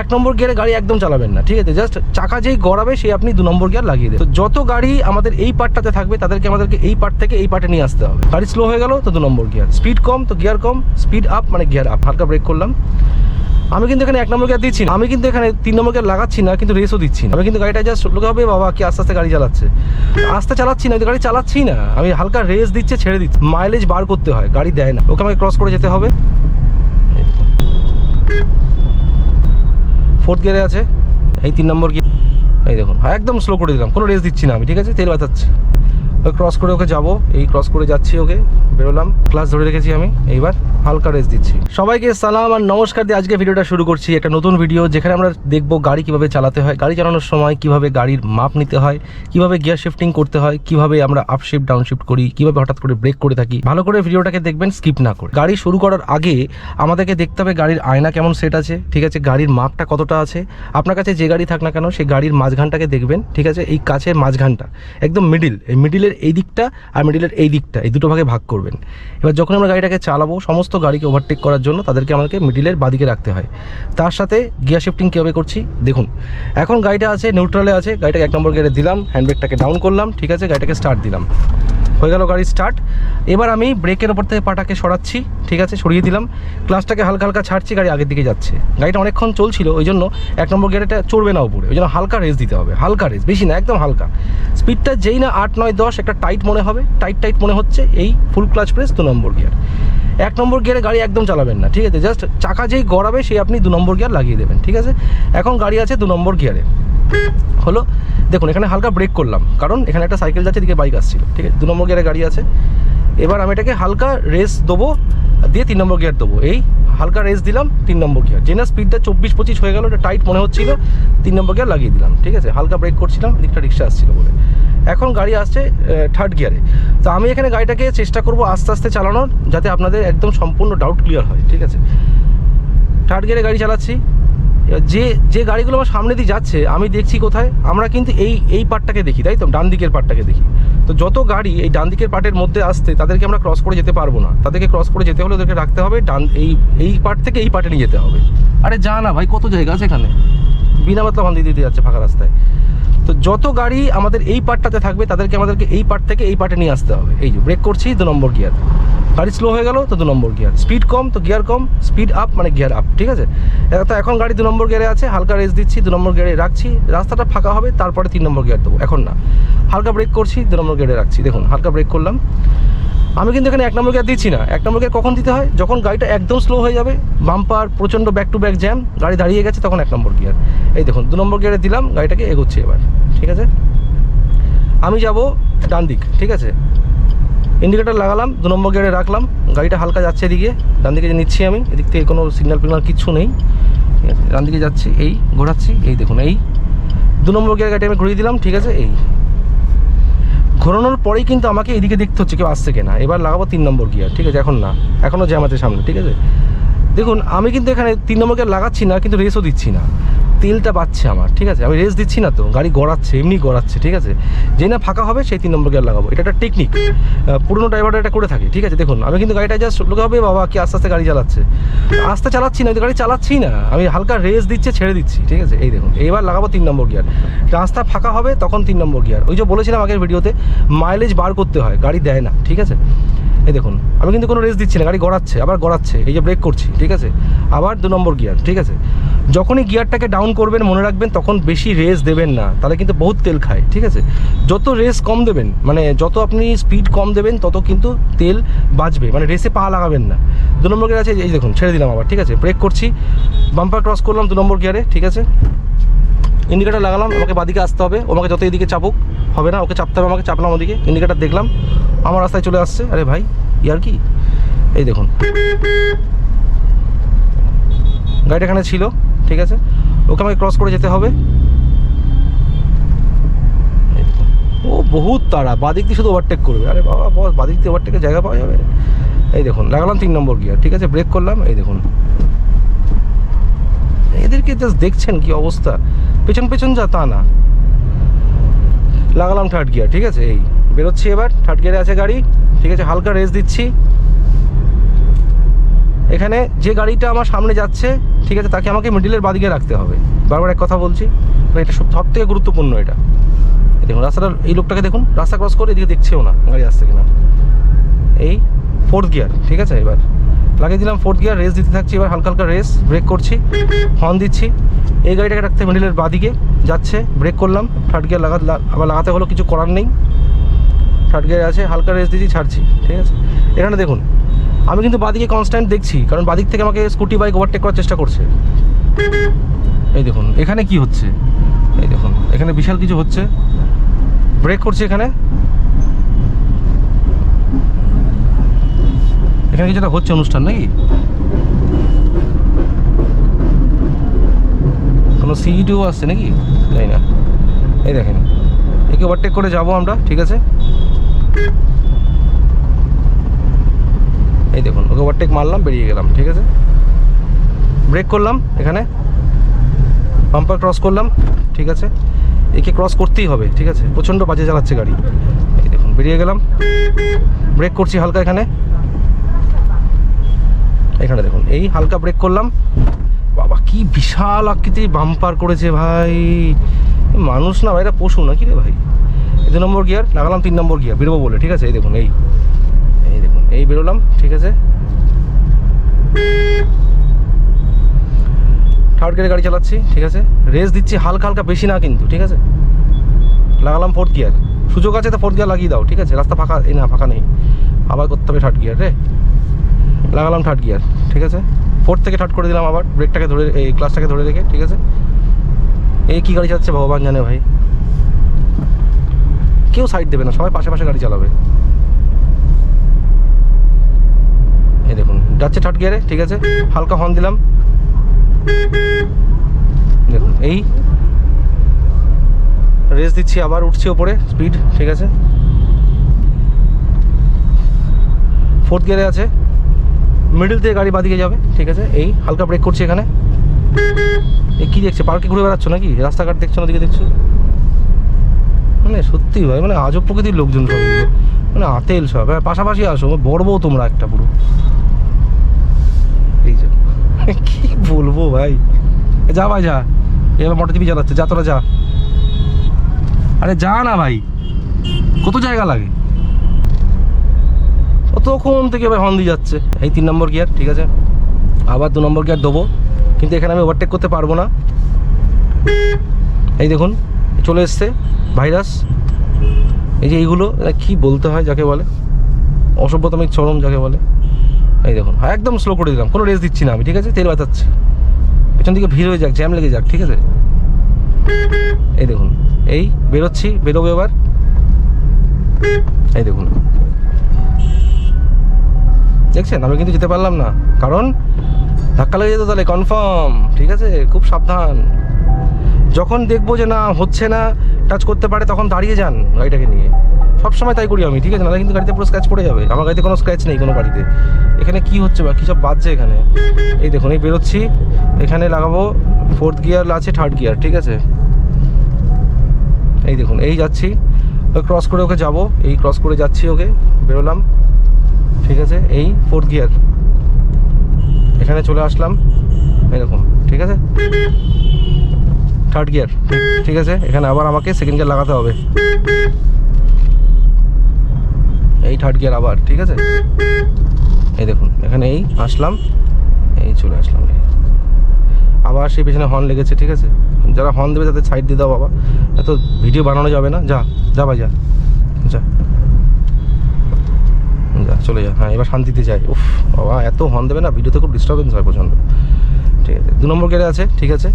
এক নম্বর গিয়ারে গাড়ি একদম চালাবেন না, ঠিক আছে? জাস্ট চাকা যেই গড়াবে সেই আপনি দু নম্বর গিয়ার লাগিয়ে দেবেন। তো যত গাড়ি আমাদের এই পার্টটাতে থাকবে, তাদেরকে আমাদেরকে এই পার্ট থেকে এই পার্টে নিয়ে আসতে হবে। গাড়ি স্লো হয়ে গেল, তো দু নম্বর গিয়ার। স্পিড কম, তো গিয়ার কম। স্পিড আপ মানে গিয়ার আপ হালকা ব্রেক করলাম। আমি কিন্তু এখানে এক নম্বর গিয়ার দিচ্ছি না। আমি কিন্তু এখানে তিন নম্বর গিয়ার লাগাচ্ছি না, কিন্তু রেসও দিচ্ছি না। আমি কিন্তু গাড়িটা জাস্ট লোকে হবে, বাবা, কি আস্তে আস্তে গাড়ি চালাচ্ছে। আস্তে চালাচ্ছি না গাড়ি চালাচ্ছি না। আমি হালকা রেস দিচ্ছে, ছেড়ে দিচ্ছি। মাইলেজ বার করতে হয়, গাড়ি দেয় না। ওকে আমাকে ক্রস করে যেতে হবে। ফোর্থ গিয়ারে আছে। এই তিন নম্বর গিয়ে এই দেখুন হ্যাঁ, একদম স্লো করে দিলাম কোনো রেস দিচ্ছি না আমি ঠিক আছে? তেল বাঁচাচ্ছি। ওই ক্রস করে ওকে যাব এই ক্রস করে যাচ্ছি ওকে বেরোলাম ক্লাস ধরে রেখেছি আমি এইবার। হালকা রেস দিচ্ছি। সবাইকে সালাম আর নমস্কার দিয়ে আজকে ভিডিওটা শুরু করছি। একটা নতুন ভিডিও যেখানে আমরা দেখব গাড়ি কীভাবে চালাতে হয়, গাড়ি চালানোর সময় কীভাবে গাড়ির মাপ নিতে হয়, কীভাবে গিয়ার শিফটিং করতে হয়, কীভাবে আমরা আপ শিফট ডাউন শিফট করি, কীভাবে হঠাৎ করে ব্রেক করে থাকি। ভালো করে ভিডিওটাকে দেখবেন স্কিপ না করে। গাড়ি শুরু করার আগে আমাদেরকে দেখতে হবে গাড়ির আয়না কেমন সেট আছে, ঠিক আছে? গাড়ির মাপটা কতটা আছে? আপনার কাছে যে গাড়ি থাক না কেন, সেই গাড়ির মাঝখানটাকে দেখবেন, ঠিক আছে? এই কাছের মাঝখানটা, একদম মিডিল এই মিডিলের এই দিকটা আর মিডিলের এই দিকটা, এই দুটো ভাগে ভাগ করবেন। এবার যখন আমরা গাড়িটাকে চালাবো, সমস্ত গাড়িকে ওভারটেক করার জন্য তাদেরকে আমাদেরকে মিডিলের বাদিকে রাখতে হয়। তার সাথে গিয়ার শিফটিং কীভাবে করছি? দেখুন, এখন গাড়িটা আছে নিউট্রালে আছে, গাড়িটাকে এক নম্বর গিয়ারে দিলাম হ্যান্ডব্রেকটাকে ডাউন করলাম, ঠিক আছে, গাড়িটাকে স্টার্ট দিলাম। হয়ে গেল গাড়ি স্টার্ট এবার আমি ব্রেকের ওপর থেকে পাটাকে সরাচ্ছি, ঠিক আছে, সরিয়ে দিলাম। ক্লাসটাকে হালকা হালকা ছাড়ছি, গাড়ি আগের দিকে যাচ্ছে। গাড়িটা অনেকক্ষণ চলছিল, ওই জন্য এক নম্বর গিয়ারটা চড়বে না উপরে, ওই জন্য হালকা রেস দিতে হবে, হালকা রেস বেশি না, একদম হালকা। স্পিডটা যেই না আট, নয়, দশ, একটা টাইট মনে হবে টাইট টাইট মনে হচ্ছে, এই ফুল ক্লাচ প্রেস দু নম্বর গিয়ার এক নম্বর গিয়ারে গাড়ি একদম চালাবেন না, ঠিক আছে? জাস্ট চাকা যেই গড়াবে, সেই আপনি দু নম্বর গিয়ার লাগিয়ে দেবেন, ঠিক আছে? এখন গাড়ি আছে দু নম্বর গিয়ারে। হলো? দেখুন, এখানে হালকা ব্রেক করলাম, কারণ এখানে একটা সাইকেল যাচ্ছে দিকে বাইক আসছিল, ঠিক আছে? দু নম্বর গিয়ারে গাড়ি আছে। এবার আমি এটাকে হালকা রেস দেবো, দিয়ে তিন নম্বর গিয়ার দেবো। এই হালকা রেস দিলাম, তিন নম্বর গিয়ার। যে না স্পিডটা চব্বিশ পঁচিশ হয়ে গেল এটা টাইট মনে হচ্ছিল, তিন নম্বর গিয়ার লাগিয়ে দিলাম, ঠিক আছে? হালকা ব্রেক করছিলাম, এদিকটা রিক্সা আসছিল বলে। এখন গাড়ি আসছে থার্ড গিয়ারে তো আমি এখানে গাড়িটাকে চেষ্টা করব আস্তে আস্তে চালানোর, যাতে আপনাদের একদম সম্পূর্ণ ডাউট ক্লিয়ার হয়, ঠিক আছে? থার্ড গিয়ারে গাড়ি চালাচ্ছি। যে যে গাড়িগুলো আমার সামনে দিয়ে যাচ্ছে, আমি দেখছি কোথায়, আমরা কিন্তু এই এই পার্টটাকে দেখি, তাই তো? ডান দিকের পার্টটাকে দেখি। তো যত গাড়ি এই ডান দিকের পার্টের মধ্যে আসতে তাদেরকে আমরা ক্রস করে যেতে পারব না। তাদেরকে ক্রস করে যেতে হলে ওদেরকে রাখতে হবে, ডান, এই এই পার্ট থেকে এই পার্টে নিয়ে যেতে হবে। আরে যা না ভাই, কত জায়গা আছে এখানে? বিনা মাত্রা ভান্দি দিতে যাচ্ছে ফাঁকা রাস্তায়। তো যত গাড়ি আমাদের এই পার্টটাতে থাকবে, তাদেরকে আমাদেরকে এই পার্ট থেকে এই পার্টে নিয়ে আসতে হবে। এই যে ব্রেক করছি, দু নম্বর গিয়ার গাড়ি স্লো হয়ে গেল, তো দু নম্বর গিয়ার স্পিড কম, তো গিয়ার কম। স্পিড আপ মানে গিয়ার আপ ঠিক আছে? তো এখন গাড়ি দু নম্বর গিয়ারে আছে, হালকা রেস দিচ্ছি, দু নম্বর গিয়ারে রাখছি। রাস্তাটা ফাঁকা হবে, তারপরে তিন নম্বর গিয়ার দেবো, এখন না। হালকা ব্রেক করছি, দু নম্বর গিয়ারে রাখছি। দেখুন, হালকা ব্রেক করলাম। আমি কিন্তু এখানে এক নম্বর গিয়ার দিচ্ছি না। এক নম্বর গিয়ার কখন দিতে হয়? যখন গাড়িটা একদম স্লো হয়ে যাবে বাম্পার প্রচণ্ড ব্যাক টু ব্যাক জ্যাম গাড়ি দাঁড়িয়ে গেছে, তখন এক নম্বর গিয়ার এই দেখুন, দু নম্বর গিয়ারে দিলাম, গাড়িটাকে এগোচ্ছে এবার, ঠিক আছে? আমি যাব ডান দিক, ঠিক আছে? ইন্ডিকেটার লাগালাম, দু নম্বর গিয়ারে রাখলাম, গাড়িটা হালকা যাচ্ছে এদিকে, ডান দিকে নিচ্ছি আমি, এদিক থেকে কোনো সিগন্যাল ফিগনাল কিচ্ছু নেই, ঠিক আছে? ডান দিকে যাচ্ছি, এই, ঘোরাচ্ছি, এই দেখুন, এই। দু নম্বর গিয়ার গাড়িটা আমি ঘুরিয়ে দিলাম, ঠিক আছে? এই। ঘোরানোর পরেই কিন্তু আমাকে এদিকে দেখতে হচ্ছে কেউ আসছে কিনা। এবার লাগাবো তিন নম্বর গিয়ার ঠিক আছে? এখন না। এখনও জ্যাম আছে সামনে, ঠিক আছে? দেখুন, আমি কিন্তু এখানে তিন নম্বর গিয়ার লাগাচ্ছি না, কিন্তু রেসও দিচ্ছি না। তেলটা পাচ্ছে আমার, ঠিক আছে? আমি রেস দিচ্ছি না তো, গাড়ি গড়াচ্ছে, এমনি গড়াচ্ছে, ঠিক আছে? যে না ফাঁকা হবে, সেই তিন নম্বর গিয়ার লাগাবো। এটা একটা টেকনিক পুরনো ড্রাইভাররা এটা করে থাকে, ঠিক আছে? দেখুন, আমি কিন্তু গাড়িটা জাস্ট লোকে হবে বাবা, কি আস্তে আস্তে গাড়ি চালাচ্ছে। আস্তে চালাচ্ছি না গাড়ি চালাচ্ছি না। আমি হালকা রেস দিচ্ছে, ছেড়ে দিচ্ছি, ঠিক আছে? এই দেখুন, এইবার লাগাবো তিন নম্বর গিয়ার রাস্তা ফাঁকা হবে, তখন তিন নম্বর গিয়ার ওই যে বলেছিলাম আগের ভিডিওতে মাইলেজ বার করতে হয়, গাড়ি দেয় না, ঠিক আছে? এই দেখুন, আমি কিন্তু কোনো রেস দিচ্ছি না, গাড়ি গড়াচ্ছে, আবার গড়াচ্ছে, এই যে ব্রেক করছি, ঠিক আছে? আবার দু নম্বর গিয়ার ঠিক আছে? যখনই গিয়ারটাকে ডাউন করবেন, মনে রাখবেন তখন বেশি রেস দেবেন না। তাহলে কিন্তু বহুত তেল খায়, ঠিক আছে? যত রেস কম দেবেন মানে যত আপনি স্পিড কম দেবেন, তত কিন্তু তেল বাঁচবে। মানে রেসে পা লাগাবেন না। দু নম্বর গিয়ার আছে, এই দেখুন, ছেড়ে দিলাম আবার, ঠিক আছে? ব্রেক করছি বাম্পার ক্রস করলাম দু নম্বর গিয়ারে ঠিক আছে? ইন্ডিকেটার লাগালাম, আমাকে বাদিকে আসতে হবে আমাকে যত এদিকে চাপুক, হবে না, ওকে চাপতে হবে আমাকে, চাপলাম ওদিকে ইন্ডিকেটার দেখলাম, আমার রাস্তায় চলে আসছে। আরে ভাই, ইয়ার কি? এই দেখুন। গাড়িটা এখানে ছিল। ঠিক আছে? ওকে আমাকে ক্রস করে যেতে হবে। ও বহুত তাড়া, বাদিক দিয়ে শুধু ওভারটেক করবে। আরে বাবা বস বাদিক দিয়ে ওভারটেকের জায়গা পাওয়া যাবে? এই দেখুন, লাগালাম তিন নম্বর গিয়ার ঠিক আছে? ব্রেক করলাম, এই দেখুন। এদেরকে জাস্ট দেখছেন কি অবস্থা? পেছন পেছন যা, তা না। লাগালাম থার্ড গিয়ার ঠিক আছে? এই, বেরোচ্ছি এবার থার্ড গিয়ারে আছে গাড়ি, ঠিক আছে? হালকা রেস দিচ্ছি। এখানে যে গাড়িটা আমার সামনে যাচ্ছে, ঠিক আছে, তাকে আমাকে মিডিলের বাদিকে রাখতে হবে। বারবার এক কথা বলছি মানে এটা সব সব থেকে গুরুত্বপূর্ণ এটা। দেখুন, রাস্তাটা, এই লোকটাকে দেখুন, রাস্তা ক্রস করে এদিকে দেখছেও না গাড়ি আসছে কিনা। এই ফোর্থ গিয়ার ঠিক আছে, এবার। লাগিয়ে দিলাম ফোর্থ গিয়ার রেস দিতে থাকছি, এবার হালকা হালকা রেস ব্রেক করছি হর্ন দিচ্ছি। এই গাড়িটাকে রাখতে মিডিলের বাদিকে, যাচ্ছে ব্রেক করলাম থার্ড গিয়ার লাগা আবার লাগাতে হলো, কিছু করার নেই। থার্ড গিয়ার আছে, হালকা রেস দিচ্ছি, ছাড়ছি, ঠিক আছে। এখানে দেখুন আমি কিন্তু বাদিকে কনস্ট্যান্ট দেখছি, কারণ বাদিক থেকে আমাকে স্কুটি বাইক ওভারটেক করার চেষ্টা করছে। এই দেখুন, এখানে কি হচ্ছে? এই দেখুন, এখানে বিশাল কিছু হচ্ছে। ব্রেক করছে এখানে। এখানে কিছুটা হচ্ছে অনুষ্ঠান নাকি? কোনো সিইটিও আসছে নাকি? তাই না। এই দেখেন, একে ওভারটেক করে যাব আমরা, ঠিক আছে? এই দেখুন, ওকে ওভারটেক মারলাম, বেরিয়ে গেলাম, ঠিক আছে? ব্রেক করলাম এখানে। পাম্পার ক্রস করলাম, ঠিক আছে? একে ক্রস করতেই হবে, ঠিক আছে? প্রচণ্ড বাজে চালাচ্ছে গাড়ি। এই দেখুন, বেরিয়ে গেলাম। ব্রেক করছি হালকা এখানে। এখানে দেখুন, এই হালকা ব্রেক করলাম। বাবা, কি বিশাল আকৃতির বাম্পার করেছে ভাই। মানুষ না ভাই, এটা পশু না কি রে ভাই? দু নম্বর গিয়ার লাগালাম তিন নম্বর গিয়ার বেরোবো বলে, ঠিক আছে? এই দেখুন, এই। এই বেরোলাম, ঠিক আছে? থার্ড গিয়ারে গাড়ি চালাচ্ছি, ঠিক আছে? রেস দিচ্ছি হালকা হালকা, বেশি না কিন্তু, ঠিক আছে? লাগালাম ফোর্থ গিয়ার সুযোগ আছে তো ফোর্থ গিয়ার লাগিয়ে দাও, ঠিক আছে? রাস্তা ফাঁকা, এই না, ফাঁকা নেই। আবার করতে হবে থার্ড গিয়ার রে। লাগালাম থার্ড গিয়ার ঠিক আছে? ফোর্থ থেকে থার্ড করে দিলাম আবার ব্রেকটাকে ধরে, এই ক্লাসটাকে ধরে রেখে, ঠিক আছে? এই কী গাড়ি চালাচ্ছে ভগবান জানে ভাই। কেউ সাইড দেবে না, সবাই পাশে পাশে গাড়ি চালাবে। এই দেখুন, যাচ্ছে থার্ড গিয়ারে, ঠিক আছে? হালকা হর্ন দিলাম। দেখুন, এই রেস দিচ্ছি, আবার উঠছি ওপরে স্পিড ঠিক আছে? ফোর্থ গিয়ারে আছে। মিডল থেকে গাড়ি বাদিকে যাবে, ঠিক আছে? এই, হালকা ব্রেক করছি এখানে। এই কী দেখছে পার্কে ঘুরে বেড়াচ্ছ নাকি? রাস্তাঘাট দেখছ না দিকে দেখছ? মানে সত্যি ভাই মানে আজব প্রকৃতির লোকজন সব। মানে আতেল সব। হ্যাঁ পাশাপাশি আসো বড়বো তোমরা একটা পুরো। এই যে, কি বলব ভাই? যা ভাই, যা। এবার মোটর টিভি চালাচ্ছে, যা তোরা যা। আরে যা না ভাই। কত জায়গা লাগে? কতক্ষণ থেকে ভাই হর্ন দিয়ে যাচ্ছে। এই তিন নম্বর গিয়ার, ঠিক আছে? আবার দু নম্বর গিয়ার দেবো। কিন্তু এখানে আমি ওভারটেক করতে পারব না। এই দেখুন, চলে এসছে ভাইরাস। এই যে এইগুলো কি বলতে হয় যাকে বলে? অসভ্যতমিক চরম যাকে বলে? এই দেখুন হ্যাঁ একদম স্লো করে দিলাম, কোনো রেস দিচ্ছি না আমি, ঠিক আছে? তেল বাঁচাচ্ছি। পেছন দিকে ভিড় হয়ে যাক জ্যাম লেগে যাক, ঠিক আছে? এই দেখুন, এই বেরোচ্ছি, বেরোবো এবার। এই দেখুন। দেখছেন? আমি কিন্তু যেতে পারলাম না, কারণ ধাক্কা লেগে যেত তাহলে কনফার্ম ঠিক আছে? খুব সাবধান। যখন দেখব যে না, হচ্ছে না টাচ করতে পারে, তখন দাঁড়িয়ে যান গাড়িটাকে নিয়ে। সব সময় তাই করি আমি, ঠিক আছে? নাহলে কিন্তু গাড়িতে পুরো স্ক্র্যাচ পড়ে যাবে। আমার গাড়িতে কোনো স্ক্র্যাচ নেই কোনো গাড়িতে এখানে কি হচ্ছে বা কী সব বাজছে এখানে? এই দেখুন, এই বেরোচ্ছি। এখানে লাগাবো ফোর্থ গিয়ার আছে থার্ড গিয়ার ঠিক আছে? এই দেখুন, এই যাচ্ছি। ক্রস করে ওকে যাব। এই ক্রস করে যাচ্ছি ওকে, বেরোলাম। ঠিক আছে? এই ফোর্থ গিয়ার এখানে চলে আসলাম। এরকম ঠিক আছে? থার্ড গিয়ার ঠিক আছে? এখানে আবার আমাকে সেকেন্ড গিয়ার লাগাতে হবে। এই থার্ড গিয়ার আবার, ঠিক আছে? এই দেখুন, এখানে এই আসলাম, এই চলে আসলাম আবার সেই পেছনে হর্ন লেগেছে, ঠিক আছে? যারা হর্ন দেবে তাদের সাইড দিয়ে দাও বাবা। এত ভিডিও বানানো যাবে না। যা যা ভাই, যা। যা। যা, চলে যা। হ্যাঁ এবার শান্তিতে যাই। উফ, বাবা, এত হর্ন দেবে না? ভিডিওতে খুব ডিস্টারবেন্স হয় প্রচণ্ড। ঠিক আছে, দু নম্বর গেড়ে আছে, ঠিক আছে?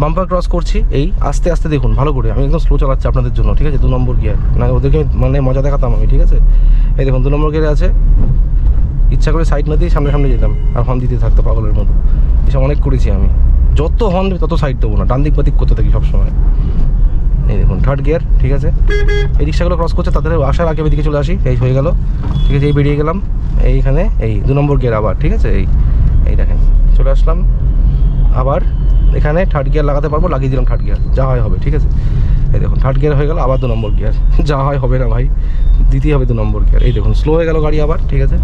বাম্পার ক্রস করছি, এই আস্তে আস্তে দেখুন, ভালো করে। আমি একদম স্লো চালাচ্ছি আপনাদের জন্য, ঠিক আছে? দু নম্বর গিয়ার না ওদেরকে মানে মজা দেখাতাম আমি, ঠিক আছে? এই দেখুন, দু নম্বর গিয়ারে আছে। ইচ্ছা করে সাইড না দিয়ে সামনে সামনে যেতাম, আর হর্ন দিতে থাকতো পাগলের মতো। এসব অনেক করেছি আমি। যত হর্ন তত সাইড দেবো না। ডান দিক বাদিক করতে থাকি সবসময়। এই দেখুন থার্ড গিয়ার ঠিক আছে? এই রিক্সাগুলো ক্রস করছে, তাদের আসার আগে এদিকে চলে আসি, এই হয়ে গেল। ঠিক আছে, এই বেরিয়ে গেলাম, এইখানে, এই দু নম্বর গিয়ার আবার, ঠিক আছে? এই এই দেখেন, চলে আসলাম। আবার এখানে থার্ড গিয়ার লাগাতে পারব, লাগিয়ে দিলাম থার্ড গিয়ার যা হয় হবে, ঠিক আছে? এই দেখুন থার্ড গিয়ার হয়ে গেল, আবার দু নম্বর গিয়ার যা হয় হবে না ভাই, দিতেই হবে দু নম্বর গিয়ার এই দেখুন স্লো হয়ে গেল গাড়ি আবার, ঠিক আছে?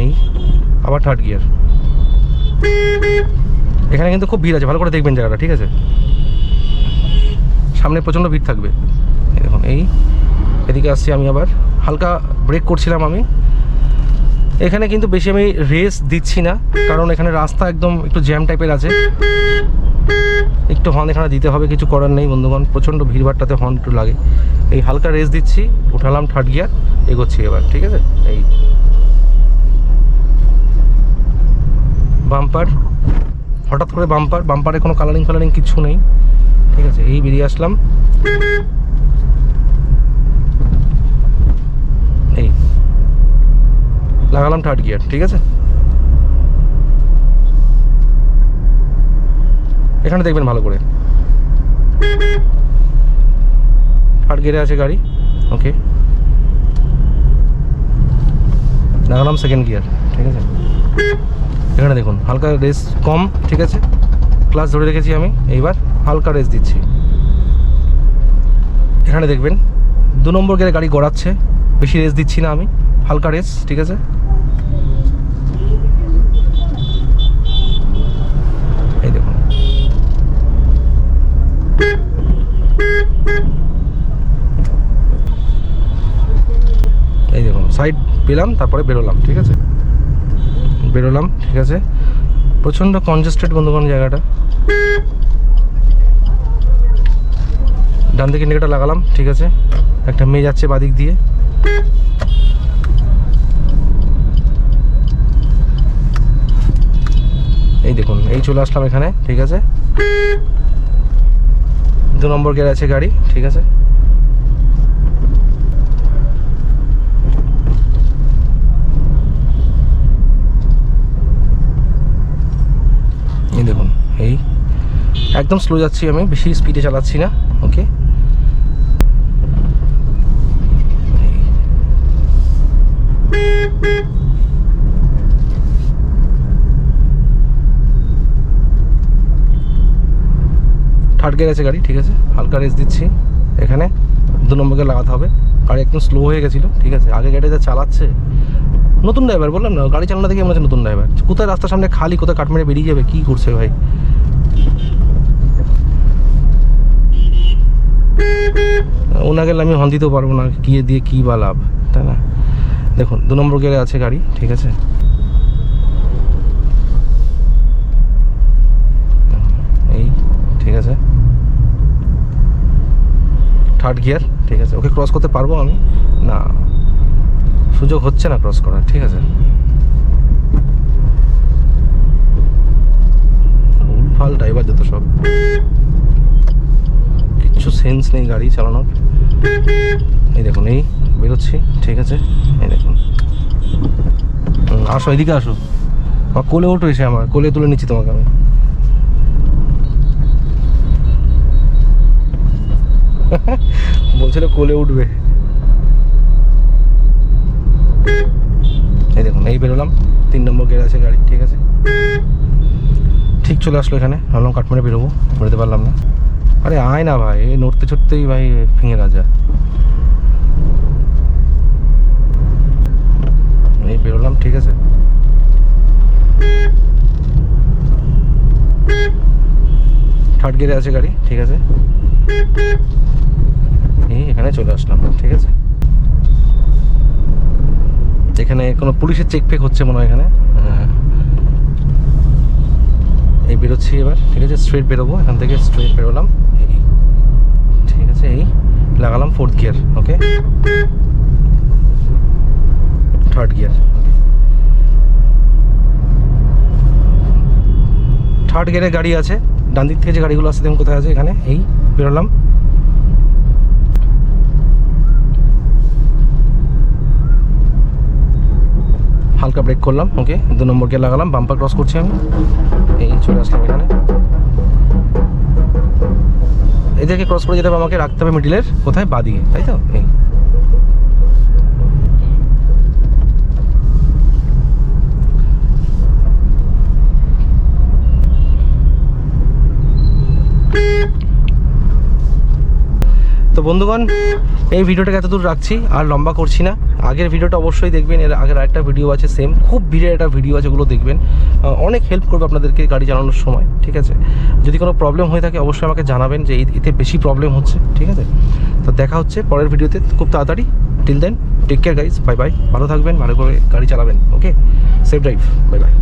এই, আবার থার্ড গিয়ার এখানে কিন্তু খুব ভিড় আছে, ভালো করে দেখবেন জায়গাটা, ঠিক আছে? সামনে প্রচণ্ড ভিড় থাকবে। এই দেখুন, এই, এদিকে আসছি আমি আবার। হালকা ব্রেক করছিলাম আমি এখানে কিন্তু বেশি আমি রেস দিচ্ছি না, কারণ এখানে রাস্তা একদম একটু জ্যাম টাইপের আছে। একটু হর্ন এখানে দিতে হবে, কিছু করার নেই বন্ধুগণ, প্রচণ্ড ভিড়ভাড়টাতে হর্ন একটু লাগে। এই হালকা রেস দিচ্ছি, উঠালাম থার্ড গিয়ার এগোচ্ছি এবার, ঠিক আছে? এই বাম্পার হঠাৎ করে বাম্পার বাম্পারে কোনো কালারিং ফালারিং কিছু নেই, ঠিক আছে? এই বেরিয়ে আসলাম। এই লাগালাম থার্ড গিয়ার ঠিক আছে? এখানে দেখবেন ভালো করে। থার্ড গিয়ারে আছে গাড়ি ওকে লাগালাম সেকেন্ড গিয়ার ঠিক আছে? এখানে দেখুন, হালকা রেস কম, ঠিক আছে? ক্লাস ধরে রেখেছি আমি, এইবার হালকা রেস দিচ্ছি। এখানে দেখবেন, দু নম্বর গিয়ারে গাড়ি গড়াচ্ছে, বেশি রেস দিচ্ছি না আমি। হালকা রেস, ঠিক আছে? এই দেখুন। এই দেখুন সাইড পেলাম, তারপরে বেরোলাম, ঠিক আছে? বেরোলাম, ঠিক আছে? প্রচণ্ড কনজেস্টেড বন্ধুগণ জায়গাটা। ডান দিকে ইন্ডিকেটার লাগালাম, ঠিক আছে? একটা মেয়ে যাচ্ছে বাদিক দিয়ে। দেখুন, এই চলে আসলাম এখানে, ঠিক আছে? দু নম্বর গিয়ার আছে গাড়ি, ঠিক আছে? এই দেখুন, এই একদম স্লো যাচ্ছি আমি, বেশি স্পিডে চালাচ্ছি না ওকে থার্ড গিয়ার আছে গাড়ি, ঠিক আছে? হালকা রেস দিচ্ছি। এখানে দু নম্বরকে লাগাতে হবে। গাড়ি একদম স্লো হয়ে গেছিল, ঠিক আছে? আগে গাড়ি যা চালাচ্ছে, নতুন ড্রাইভার বললাম না, গাড়ি চালানো দেখে মনে হচ্ছে নতুন ড্রাইভার কোথায় রাস্তার সামনে খালি, কোথায় কাটমেরে বেরিয়ে যাবে, কী করছে ভাই? ওনাকে আমি হন দিতেও পারব না, গিয়ে দিয়ে কী বা লাভ, তাই না? দেখুন, দু নম্বর গিয়ারে আছে গাড়ি, ঠিক আছে এই ঠিক আছে থার্ড গিয়ার ঠিক আছে? ওকে ক্রস করতে পারব আমি? না। সুযোগ হচ্ছে না ক্রস করার, ঠিক আছে? ফাল ড্রাইভার যত সব। কিচ্ছু সেন্স নেই গাড়ি চালানোর। এই দেখুন, এই বেরোচ্ছি, ঠিক আছে? এই দেখুন। আসো, এদিকে আসো। আমার কোলে ওঠো এসে আমার, কোলে তুলে নিচ্ছি তোমাকে আমি। বলছিল কোলে উঠবে। এই দেখুন, এই বেরোলাম। তিন নম্বর গেট আছে গাড়ি, ঠিক আছে? ঠিক চলে আসলো এখানে, ভাবলাম কাঠমারে বেরোবো, বেরোতে পারলাম না। আরে আয় না ভাই, এই নড়তে চড়তেই ভাই ভেঙে রাজা। এই বেরোলাম, ঠিক আছে? থার্ড গিয়ারে আছে গাড়ি, ঠিক আছে? এই এখানে চলে আসলাম, ঠিক আছে? এখানে কোনো পুলিশের চেক ফেক হচ্ছে মনে হয় এখানে। এই বেরোচ্ছি এবার, ঠিক আছে? স্ট্রেট বেরোবো, এখান থেকে স্ট্রেট বেরোলাম। এই, ঠিক আছে, এই, লাগালাম fourth gear okay third gear third গিয়ারে গাড়ি আছে, ডান দিক থেকে যে গাড়িগুলো আসছে, দেখুন কোথায় আছে, এখানে, এই, বেরোলাম। হালকা ব্রেক করলাম ওকে দু নম্বর গিয়ে লাগালাম বাম্পার ক্রস করছি আমি। এই চলে আসলাম এখানে। এদেরকে ক্রস করে যেতে হবে, আমাকে রাখতে হবে মিডিলের কোথায়? বাদিকে তাই তো? এই। তো বন্ধুগণ, এই ভিডিওটাকে এতদূর রাখছি, আর লম্বা করছি না। আগের ভিডিওটা অবশ্যই দেখবেন, এর আগের আরেকটা ভিডিও আছে সেম খুব ভিড়ের একটা ভিডিও আছে ওগুলো দেখবেন। অনেক হেল্প করবে আপনাদেরকে গাড়ি চালানোর সময়, ঠিক আছে? যদি কোনো প্রবলেম হয়ে থাকে, অবশ্যই আমাকে জানাবেন যে এতে বেশি প্রবলেম হচ্ছে, ঠিক আছে? তো দেখা হচ্ছে পরের ভিডিওতে। খুব তাড়াতাড়ি। Till then take care guys bye bye ভালো থাকবেন, ভালো করে গাড়ি চালাবেন okay safe drive bye bye